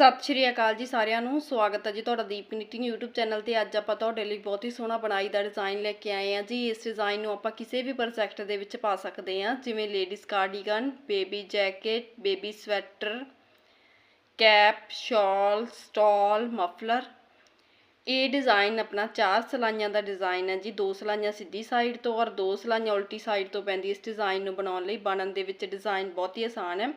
ਸਤਿ ਸ਼੍ਰੀ ਅਕਾਲ ਜੀ ਸਾਰਿਆਂ ਨੂੰ, ਸਵਾਗਤ ਹੈ ਜੀ ਤੁਹਾਡਾ ਦੀਪ ਨਿਟਿੰਗ YouTube ਚੈਨਲ ਤੇ। ਅੱਜ ਆਪਾਂ ਤੁਹਾਡੇ ਲਈ ਬਹੁਤ ਹੀ ਸੋਹਣਾ ਬਣਾਈ ਦਾ ਡਿਜ਼ਾਈਨ ਲੈ ਕੇ ਆਏ ਹਾਂ ਜੀ। ਇਸ ਡਿਜ਼ਾਈਨ ਨੂੰ ਆਪਾਂ ਕਿਸੇ ਵੀ ਪ੍ਰੋਜੈਕਟ ਦੇ ਵਿੱਚ ਪਾ ਸਕਦੇ ਹਾਂ, ਜਿਵੇਂ ladies cardigan baby jacket baby sweater cap ਸ਼ਾਲ ਸਟਾਲ ਮਫਲਰ ਇਹ ਡਿਜ਼ਾਈਨ ਆਪਣਾ ਚਾਰ ਸਲਾਈਆਂ ਦਾ ਡਿਜ਼ਾਈਨ ਹੈ ਜੀ। ਦੋ ਸਲਾਈਆਂ ਸਿੱਧੀ ਸਾਈਡ ਤੋਂ ਔਰ ਦੋ ਸਲਾਈਆਂ ਉਲਟੀ ਸਾਈਡ ਤੋਂ ਪੈਂਦੀ। ਇਸ ਡਿਜ਼ਾਈਨ ਨੂੰ ਬਣਾਉਣ ਲਈ ਬਣਨ ਦੇ ਵਿੱਚ ਡਿਜ਼ਾਈਨ ਬਹੁਤ ਹੀ ਆਸਾਨ ਹੈ।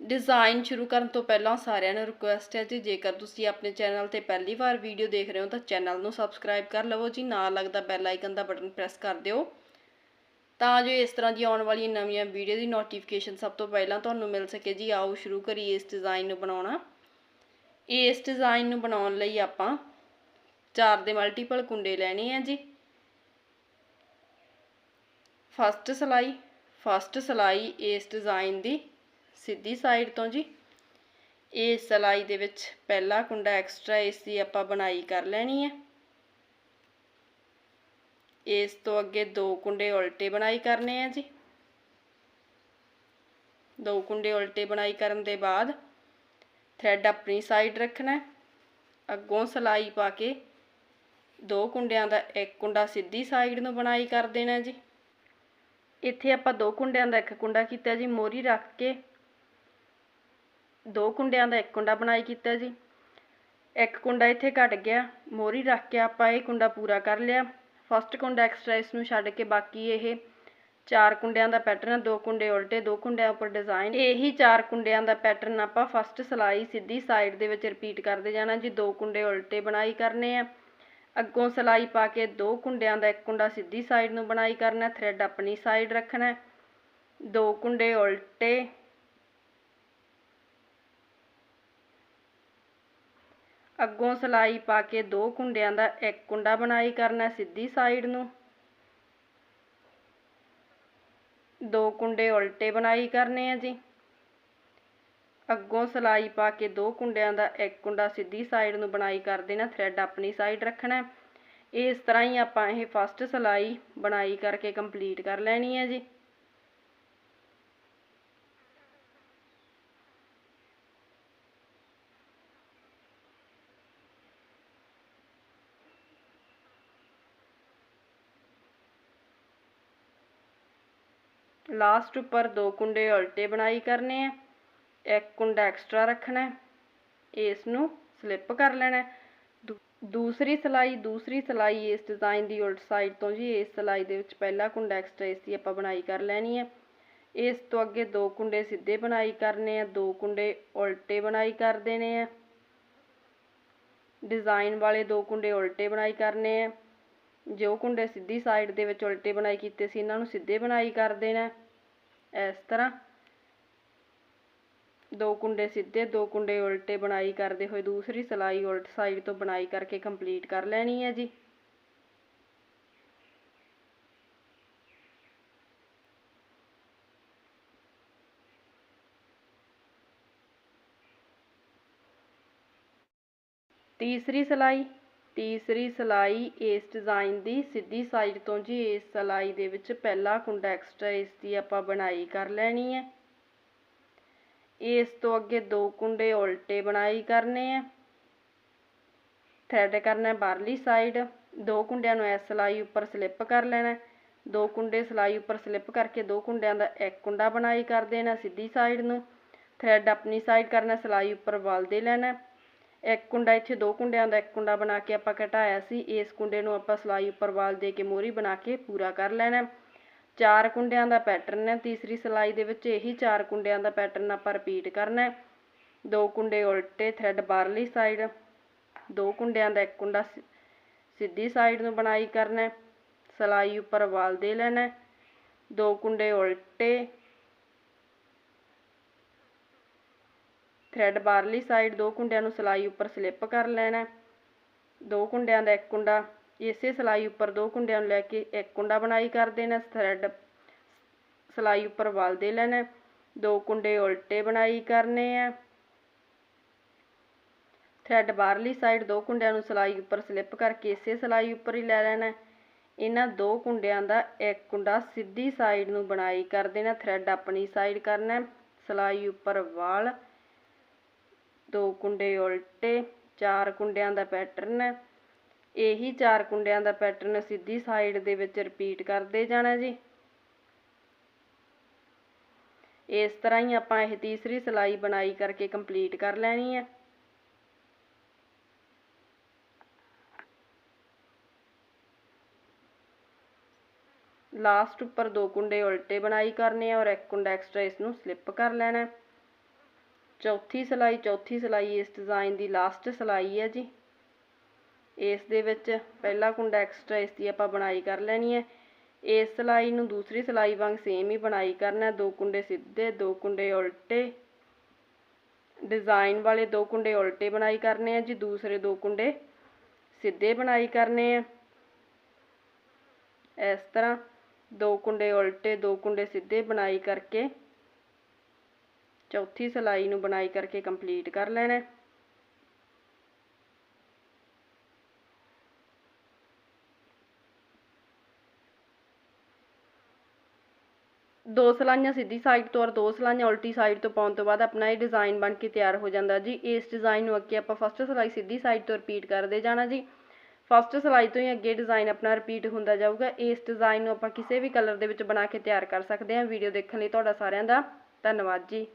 ਡਿਜ਼ਾਈਨ ਸ਼ੁਰੂ ਕਰਨ ਤੋਂ ਪਹਿਲਾਂ ਸਾਰਿਆਂ ਨੂੰ ਰਿਕੁਐਸਟ ਹੈ ਜੀ, ਜੇਕਰ ਤੁਸੀਂ ਆਪਣੇ ਚੈਨਲ ਤੇ ਪਹਿਲੀ ਵਾਰ ਵੀਡੀਓ ਦੇਖ ਰਹੇ ਹੋ ਤਾਂ ਚੈਨਲ ਨੂੰ ਸਬਸਕ੍ਰਾਈਬ ਕਰ ਲਵੋ ਜੀ, ਨਾਲ ਲੱਗਦਾ ਬੈਲ ਆਈਕਨ ਦਾ ਬਟਨ ਪ੍ਰੈਸ ਕਰ ਦਿਓ। ਤਾਂ ਜੋ ਇਸ ਤਰ੍ਹਾਂ ਦੀ ਆਉਣ ਵਾਲੀਆਂ ਨਵੀਆਂ ਵੀਡੀਓ ਦੀ ਨੋਟੀਫਿਕੇਸ਼ਨ ਸਭ ਤੋਂ ਪਹਿਲਾਂ ਤੁਹਾਨੂੰ ਮਿਲ ਸਕੇ ਜੀ, ਆਓ ਸ਼ੁਰੂ ਕਰੀਏ ਇਸ ਡਿਜ਼ਾਈਨ ਨੂੰ ਬਣਾਉਣਾ। ਇਸ ਡਿਜ਼ਾਈਨ ਨੂੰ ਬਣਾਉਣ ਲਈ ਆਪਾਂ ਚਾਰ ਦੇ ਮਲਟੀਪਲ ਕੁੰਡੇ ਲੈਣੇ ਆ ਜੀ। ਫਸਟ ਸਲਾਈ ਫਸਟ ਸਲਾਈ ਇਸ ਡਿਜ਼ਾਈਨ ਦੀ। ਸਿੱਧੀ ਸਾਈਡ ਤੋਂ ਜੀ। ਇਹ ਸਲਾਈ ਦੇ ਵਿੱਚ ਪਹਿਲਾ ਕੁੰਡਾ ਐਕਸਟਰਾ ਇਸ ਦੀ ਆਪਾਂ ਬਣਾਈ ਕਰ ਲੈਣੀ ਹੈ। ਇਸ ਤੋਂ ਅੱਗੇ ਦੋ ਕੁੰਡੇ ਉਲਟੇ ਬਣਾਈ ਕਰਨੇ ਆ ਜੀ। ਦੋ ਕੁੰਡੇ ਉਲਟੇ ਬਣਾਈ ਕਰਨ ਦੇ ਬਾਅਦ ਥ੍ਰੈਡ ਆਪਣੀ ਸਾਈਡ ਰੱਖਣਾ ਅੱਗੋਂ ਸਲਾਈ ਪਾ ਕੇ ਦੋ ਕੁੰਡਿਆਂ ਦਾ ਇੱਕ ਕੁੰਡਾ ਸਿੱਧੀ ਸਾਈਡ ਨੂੰ ਬਣਾਈ ਕਰ ਦੇਣਾ ਜੀ। ਇੱਥੇ ਆਪਾਂ ਦੋ ਕੁੰਡਿਆਂ ਦਾ ਇੱਕ ਕੁੰਡਾ ਕੀਤਾ ਜੀ। ਮੋਰੀ ਰੱਖ ਕੇ ਦੋ ਕੁੰਡਿਆਂ ਦਾ ਇੱਕ ਕੁੰਡਾ ਬਣਾਈ ਕੀਤਾ ਜੀ। ਇੱਕ ਕੁੰਡਾ ਇੱਥੇ ਘਟ ਗਿਆ, ਮੋਰੀ ਰੱਖ ਕੇ ਆਪਾਂ ਇਹ ਕੁੰਡਾ ਪੂਰਾ ਕਰ ਲਿਆ। ਫਸਟ ਕੁੰਡਾ ਐਕਸਟਰਾ ਇਸ ਨੂੰ ਛੱਡ ਕੇ ਬਾਕੀ ਇਹ ਚਾਰ ਕੁੰਡਿਆਂ ਦਾ ਪੈਟਰਨ ਦੋ ਕੁੰਡੇ ਉਲਟੇ, ਦੋ ਕੁੰਡਿਆਂ ਉੱਪਰ ਡਿਜ਼ਾਈਨ ਇਹੀ ਚਾਰ ਕੁੰਡਿਆਂ ਦਾ ਪੈਟਰਨ ਆਪਾਂ ਫਸਟ ਸਲਾਈ ਸਿੱਧੀ ਸਾਈਡ ਦੇ ਵਿੱਚ ਰਿਪੀਟ ਕਰਦੇ ਜਾਣਾ ਜੀ, ਦੋ ਕੁੰਡੇ ਉਲਟੇ ਬਣਾਈ ਕਰਨੇ ਆ। ਅੱਗੋਂ ਸਲਾਈ ਪਾ ਕੇ ਦੋ ਕੁੰਡਿਆਂ ਦਾ ਇੱਕ ਕੁੰਡਾ ਸਿੱਧੀ ਸਾਈਡ ਨੂੰ ਬਣਾਈ ਕਰਨਾ ਥ੍ਰੈਡ ਆਪਣੀ ਸਾਈਡ ਰੱਖਣਾ। ਦੋ ਕੁੰਡੇ ਉਲਟੇ ਅੱਗੋਂ ਸਲਾਈ ਪਾ ਕੇ ਦੋ ਕੁੰਡਿਆਂ ਦਾ ਇੱਕ ਕੁੰਡਾ ਬਣਾਈ ਕਰਨਾ ਸਿੱਧੀ ਸਾਈਡ ਨੂੰ। ਦੋ ਕੁੰਡੇ ਉਲਟੇ ਬਣਾਈ ਕਰਨੇ ਆ ਜੀ। ਅੱਗੋਂ ਸਲਾਈ ਪਾ ਕੇ ਦੋ ਕੁੰਡਿਆਂ ਦਾ ਇੱਕ ਕੁੰਡਾ ਸਿੱਧੀ ਸਾਈਡ ਨੂੰ ਬਣਾਈ ਕਰ ਦੇਣਾ ਥ੍ਰੈਡ ਆਪਣੀ ਸਾਈਡ ਰੱਖਣਾ ਇਸ ਤਰ੍ਹਾਂ ਹੀ ਆਪਾਂ ਇਹ ਫਸਟ ਸਲਾਈ ਬਣਾਈ ਕਰਕੇ ਕੰਪਲੀਟ ਕਰ ਲੈਣੀ ਹੈ ਜੀ। ਲਾਸਟ ਉੱਪਰ ਦੋ ਕੁੰਡੇ ਉਲਟੇ ਬਣਾਈ ਕਰਨੇ ਆ, ਇੱਕ ਕੁੰਡਾ ਐਕਸਟਰਾ ਰੱਖਣਾ ਇਸ ਨੂੰ ਸਲਿੱਪ ਕਰ ਲੈਣਾ ਦੂ- ਦੂਸਰੀ ਸਲਾਈ ਦੂਸਰੀ ਸਲਾਈ ਇਸ ਡਿਜ਼ਾਈਨ ਦੀ ਉਲਟ ਸਾਈਡ ਤੋਂ ਜੀ, ਇਸ ਸਲਾਈ ਦੇ ਵਿੱਚ ਪਹਿਲਾ ਕੁੰਡਾ ਐਕਸਟਰਾ ਇਸ ਦੀ ਆਪਾਂ ਬਣਾਈ ਕਰ ਲੈਣੀ ਹੈ। ਇਸ ਤੋਂ ਅੱਗੇ ਦੋ ਕੁੰਡੇ ਸਿੱਧੇ ਬਣਾਈ ਕਰਨੇ ਆ, ਦੋ ਕੁੰਡੇ ਉਲਟੇ ਬਣਾਈ ਕਰ ਦੇਣੇ ਆ। ਡਿਜ਼ਾਈਨ ਵਾਲੇ ਦੋ ਕੁੰਡੇ ਉਲਟੇ ਬਣਾਈ ਕਰਨੇ ਆ। ਜੋ ਕੁੰਡੇ ਸਿੱਧੀ ਸਾਈਡ ਦੇ ਵਿੱਚ ਉਲਟੇ ਬਣਾਈ ਕੀਤੇ ਸੀ, ਇਹਨਾਂ ਨੂੰ ਸਿੱਧੇ ਬਣਾਈ ਕਰ ਦੇਣਾ ਇਸ ਤਰ੍ਹਾਂ ਦੋ ਕੁੰਡੇ ਸਿੱਧੇ, ਦੋ ਕੁੰਡੇ ਉਲਟੇ ਬਣਾਈ ਕਰਦੇ ਹੋਏ ਦੂਸਰੀ ਸਲਾਈ ਉਲਟ ਸਾਈਡ ਤੋਂ ਬਣਾਈ ਕਰਕੇ ਕੰਪਲੀਟ ਕਰ ਲੈਣੀ ਹੈ ਜੀ। ਤੀਸਰੀ ਸਲਾਈ ਤੀਸਰੀ ਸਲਾਈ ਇਸ ਡਿਜ਼ਾਈਨ ਦੀ ਸਿੱਧੀ ਸਾਈਡ ਤੋਂ ਜੀ, ਇਸ ਸਲਾਈ ਦੇ ਵਿੱਚ ਪਹਿਲਾ ਕੁੰਡਾ ਐਕਸਟਰਾ ਇਸ ਦੀ ਆਪਾਂ ਬਣਾਈ ਕਰ ਲੈਣੀ ਹੈ। ਇਸ ਤੋਂ ਅੱਗੇ ਦੋ ਕੁੰਡੇ ਉਲਟੇ ਬਣਾਈ ਕਰਨੇ ਆ ਥ੍ਰੈਡ ਕਰਨਾ ਬਾਹਰਲੀ ਸਾਈਡ ਦੋ ਕੁੰਡਿਆਂ ਨੂੰ ਇਸ ਸਲਾਈ ਉੱਪਰ ਸਲਿੱਪ ਕਰ ਲੈਣਾ ਦੋ ਕੁੰਡੇ ਸਲਾਈ ਉੱਪਰ ਸਲਿੱਪ ਕਰਕੇ ਦੋ ਕੁੰਡਿਆਂ ਦਾ ਇੱਕ ਕੁੰਡਾ ਬਣਾਈ ਕਰ ਦੇਣਾ ਸਿੱਧੀ ਸਾਈਡ ਨੂੰ। ਥਰੈਡ ਆਪਣੀ ਸਾਈਡ ਕਰਨਾ ਸਲਾਈ ਉੱਪਰ ਵਲ ਦੇ ਲੈਣਾ ਇੱਕ ਕੁੰਡਾ, ਇੱਥੇ ਦੋ ਕੁੰਡਿਆਂ ਦਾ ਇੱਕ ਕੁੰਡਾ ਬਣਾ ਕੇ ਆਪਾਂ ਘਟਾਇਆ ਸੀ। ਇਸ ਕੁੰਡੇ ਨੂੰ ਆਪਾਂ ਸਲਾਈ ਉੱਪਰ ਵਾਲ ਦੇ ਕੇ ਮੋਰੀ ਬਣਾ ਕੇ ਪੂਰਾ ਕਰ ਲੈਣਾ। ਚਾਰ ਕੁੰਡਿਆਂ ਦਾ ਪੈਟਰਨ ਹੈ। ਤੀਸਰੀ ਸਲਾਈ ਦੇ ਵਿੱਚ ਇਹੀ ਚਾਰ ਕੁੰਡਿਆਂ ਦਾ ਪੈਟਰਨ ਆਪਾਂ ਰਿਪੀਟ ਕਰਨਾ ਹੈ। ਦੋ ਕੁੰਡੇ ਉਲਟੇ ਥ੍ਰੈਡ ਬਾਹਰਲੀ ਸਾਈਡ ਦੋ ਕੁੰਡਿਆਂ ਦਾ ਇੱਕ ਕੁੰਡਾ ਸਿ- ਸਿੱਧੀ ਸਾਈਡ ਨੂੰ ਬਣਾਈ ਕਰਨਾ ਹੈ। ਸਲਾਈ ਉੱਪਰ ਵਾਲ ਦੇ ਲੈਣਾ ਦੋ ਕੁੰਡੇ ਉਲਟੇ ਥ੍ਰੈਡ ਬਾਹਰਲੀ ਸਾਈਡ ਦੋ ਕੁੰਡਿਆਂ ਨੂੰ ਸਲਾਈ ਉੱਪਰ ਸਲਿੱਪ ਕਰ ਲੈਣਾ ਦੋ ਕੁੰਡਿਆਂ ਦਾ ਇੱਕ ਕੁੰਡਾ ਇਸੇ ਸਲਾਈ ਉੱਪਰ ਦੋ ਕੁੰਡਿਆਂ ਨੂੰ ਲੈ ਕੇ ਇੱਕ ਕੁੰਡਾ ਬਣਾਈ ਕਰ ਦੇਣਾ ਥ੍ਰੈਡ ਸਲਾਈ ਉੱਪਰ ਵਲ ਦੇ ਲੈਣਾ ਦੋ ਕੁੰਡੇ ਉਲਟੇ ਬਣਾਈ ਕਰਨੇ ਆ। ਥ੍ਰੈਡ ਬਾਹਰਲੀ ਸਾਈਡ ਦੋ ਕੁੰਡਿਆਂ ਨੂੰ ਸਲਾਈ ਉੱਪਰ ਸਲਿੱਪ ਕਰਕੇ ਇਸੇ ਸਲਾਈ ਉੱਪਰ ਹੀ ਲੈ ਲੈਣਾ ਇਹਨਾਂ ਦੋ ਕੁੰਡਿਆਂ ਦਾ ਇੱਕ ਕੁੰਡਾ ਸਿੱਧੀ ਸਾਈਡ ਨੂੰ ਬਣਾਈ ਕਰ ਦੇਣਾ ਥ੍ਰੈਡ ਆਪਣੀ ਸਾਈਡ ਕਰਨਾ ਹੈ। ਸਲਾਈ ਉੱਪਰ ਵਾਲ ਦੋ ਕੁੰਡੇ ਉਲਟੇ, ਚਾਰ ਕੁੰਡਿਆਂ ਦਾ ਪੈਟਰਨ ਹੈ ਇਹੀ ਚਾਰ ਕੁੰਡਿਆਂ ਦਾ ਪੈਟਰਨ ਸਿੱਧੀ ਸਾਈਡ ਦੇ ਵਿੱਚ ਰਿਪੀਟ ਕਰਦੇ ਜਾਣਾ ਜੀ। ਇਸ ਤਰ੍ਹਾਂ ਹੀ ਆਪਾਂ ਇਹ ਤੀਸਰੀ ਸਿਲਾਈ ਬਣਾਈ ਕਰਕੇ ਕੰਪਲੀਟ ਕਰ ਲੈਣੀ ਹੈ। ਲਾਸਟ ਉੱਪਰ ਦੋ ਕੁੰਡੇ ਉਲਟੇ ਬਣਾਈ ਕਰਨੇ ਆ ਔਰ ਇੱਕ ਕੁੰਡਾ ਐਕਸਟਰਾ ਇਸ ਨੂੰ ਸਲਿੱਪ ਕਰ ਲੈਣਾ ਹੈ। ਚੌਥੀ ਸਿਲਾਈ ਚੌਥੀ ਸਿਲਾਈ ਇਸ ਡਿਜ਼ਾਈਨ ਦੀ ਲਾਸਟ ਸਿਲਾਈ ਹੈ ਜੀ। ਇਸ ਦੇ ਵਿੱਚ ਪਹਿਲਾ ਕੁੰਡਾ ਐਕਸਟਰਾ ਇਸ ਦੀ ਆਪਾਂ ਬਣਾਈ ਕਰ ਲੈਣੀ ਹੈ। ਇਸ ਸਿਲਾਈ ਨੂੰ ਦੂਸਰੀ ਸਿਲਾਈ ਵਾਂਗ ਸੇਮ ਹੀ ਬਣਾਈ ਕਰਨਾ ਦੋ ਕੁੰਡੇ ਸਿੱਧੇ, ਦੋ ਕੁੰਡੇ ਉਲਟੇ। ਡਿਜ਼ਾਈਨ ਵਾਲੇ ਦੋ ਕੁੰਡੇ ਉਲਟੇ ਬਣਾਈ ਕਰਨੇ ਆ ਜੀ। ਦੂਸਰੇ ਦੋ ਕੁੰਡੇ ਸਿੱਧੇ ਬਣਾਈ ਕਰਨੇ ਆ ਇਸ ਤਰ੍ਹਾਂ ਦੋ ਕੁੰਡੇ ਉਲਟੇ, ਦੋ ਕੁੰਡੇ ਸਿੱਧੇ ਬਣਾਈ ਕਰਕੇ ਚੌਥੀ ਸਿਲਾਈ ਨੂੰ ਬਣਾਈ ਕਰਕੇ ਕੰਪਲੀਟ ਕਰ ਲੈਣਾ ਦੋ ਸਲਾਈਆਂ ਸਿੱਧੀ ਸਾਈਡ ਤੋਂ ਔਰ ਦੋ ਸਲਾਈਆਂ ਉਲਟੀ ਸਾਈਡ ਤੋਂ ਪਾਉਣ ਤੋਂ ਬਾਅਦ ਆਪਣਾ ਇਹ ਡਿਜ਼ਾਈਨ ਬਣ ਕੇ ਤਿਆਰ ਹੋ ਜਾਂਦਾ ਜੀ। ਇਸ ਡਿਜ਼ਾਈਨ ਨੂੰ ਅੱਗੇ ਆਪਾਂ ਫਸਟ ਸਲਾਈ ਸਿੱਧੀ ਸਾਈਡ ਤੋਂ ਰਿਪੀਟ ਕਰਦੇ ਜਾਣਾ ਜੀ। ਫਸਟ ਸਲਾਈ ਤੋਂ ਹੀ ਅੱਗੇ ਡਿਜ਼ਾਈਨ ਆਪਣਾ ਰਿਪੀਟ ਹੁੰਦਾ ਜਾਊਗਾ। ਇਸ ਡਿਜ਼ਾਈਨ ਨੂੰ ਆਪਾਂ ਕਿਸੇ ਵੀ ਕਲਰ ਦੇ ਵਿੱਚ ਬਣਾ ਕੇ ਤਿਆਰ ਕਰ ਸਕਦੇ ਹਾਂ। ਵੀਡੀਓ ਦੇਖਣ ਲਈ ਤੁਹਾਡਾ ਸਾਰਿਆਂ ਦਾ ਧੰਨਵਾਦ ਜੀ।